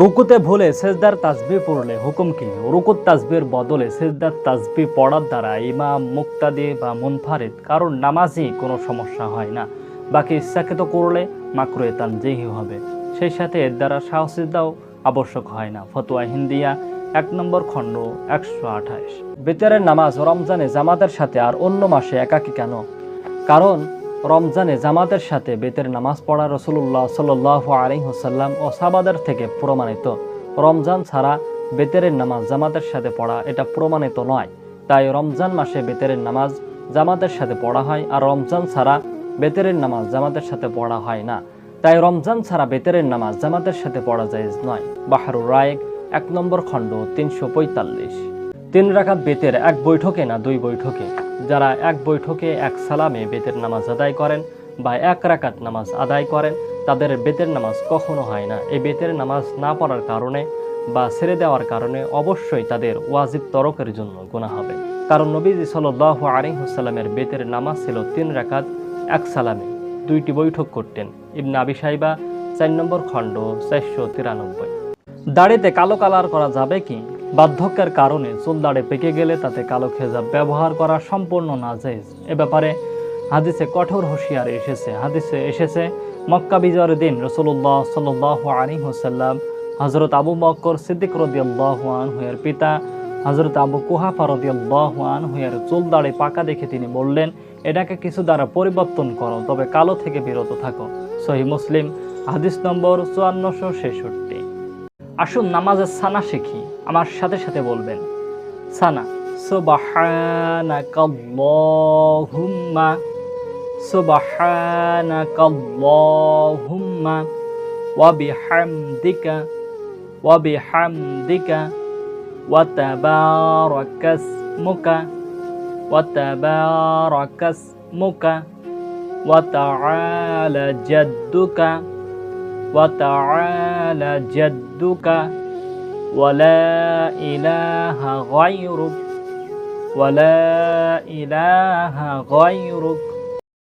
রুকুতে ভুলে সেজদার তাজবি পড়লে হুকুম কি? রুকুত তাসবির বদলে সেজদার তাসবি পড়ার দ্বারা ইমাম, মুক্তাদি বা মুনফারিদ কারণ নামাজই কোনো সমস্যা হয় না। বাকি ইচ্ছাকৃত করলে মাকরুয়ে তানজিহি হবে। সেই সাথে এর দ্বারা সাহসিদাও আবশ্যক হয় না। ফতুয়া হিন্দিয়া, এক নম্বর খণ্ড, একশো আঠাশ। বেতারের নামাজ রমজানে জামাতের সাথে আর অন্য মাসে একাকী কেন? কারণ রমজানে জামাতের সাথে বেতের নামাজ পড়া রসুল্লাহ সাল আলিহসাল্লাম ও সাবাদের থেকে প্রমাণিত। রমজান ছাড়া বেতেরের নামাজ জামাতের সাথে পড়া এটা প্রমাণিত নয়। তাই রমজান মাসে বেতেরের নামাজ জামাতের সাথে পড়া হয় আর রমজান ছাড়া বেতেরের নামাজ জামাতের সাথে পড়া হয় না। তাই রমজান ছাড়া বেতেরের নামাজ জামাতের সাথে পড়া যায় নয়। বাহারুর রায়েক, এক নম্বর খণ্ড, তিনশো পঁয়তাল্লিশ। তিন রাকাত বেতের এক বৈঠকে না দুই বৈঠকে? যারা এক বৈঠকে এক সালামে বেতের নামাজ আদায় করেন বা এক রাকাত নামাজ আদায় করেন, তাদের বেতের নামাজ কখনো হয় না। এই বেতের নামাজ না পড়ার কারণে বা ছেড়ে দেওয়ার কারণে অবশ্যই তাদের ওয়াজিব তরকের জন্য গোনা হবে। কারণ নবীজি সাল্লাহ আলিহুসাল্লামের বেতের নামাজ ছিল তিন রাকাত, এক সালামে। দুইটি বৈঠক করতেন। ইবনা আবি সাইবা চার নম্বর খণ্ড, চারশো তিরানব্বই। দাড়িতে কালো কালার করা যাবে কি? বার্ধক্যের কারণে চুল দাড়ি পেকে গেলে তাতে কালো খেজাব ব্যবহার করা সম্পূর্ণ নাজাইজ এ ব্যাপারে হাদিসে কঠোর হুঁশিয়ার এসেছে। হাদিসে এসেছে, মক্কা বিজয়ের দিন রসুল্লাহ সাল্লাহ আলী হুসাল্লাম হজরত আবু বক্কর সিদ্দিক রদিয়াল্লাহ আনহুয়ের পিতা হজরত আবু কুহাফা রদিয়াল্লাহ আনহুয়ের চুল দাড়ি পাকা দেখে তিনি বললেন, এটাকে কিছু দ্বারা পরিবর্তন করো, তবে কালো থেকে বিরত থাকো। সহি মুসলিম, হাদিস নম্বর চুয়ান্নশো ছেষট্টি। আসুন নামাজের সানা শিখি। আমার সাথে সাথে বলবেন, সানা, সুবহানাকাল্লাহুম্মা সুবহানাকাল্লাহুম্মা, ওয়া বিহামদিকা ওয়া বিহামদিকা, ওয়া তাবারাকাসমুকা وتعالى جدك ولا إله غيرك ولا إله غيرك.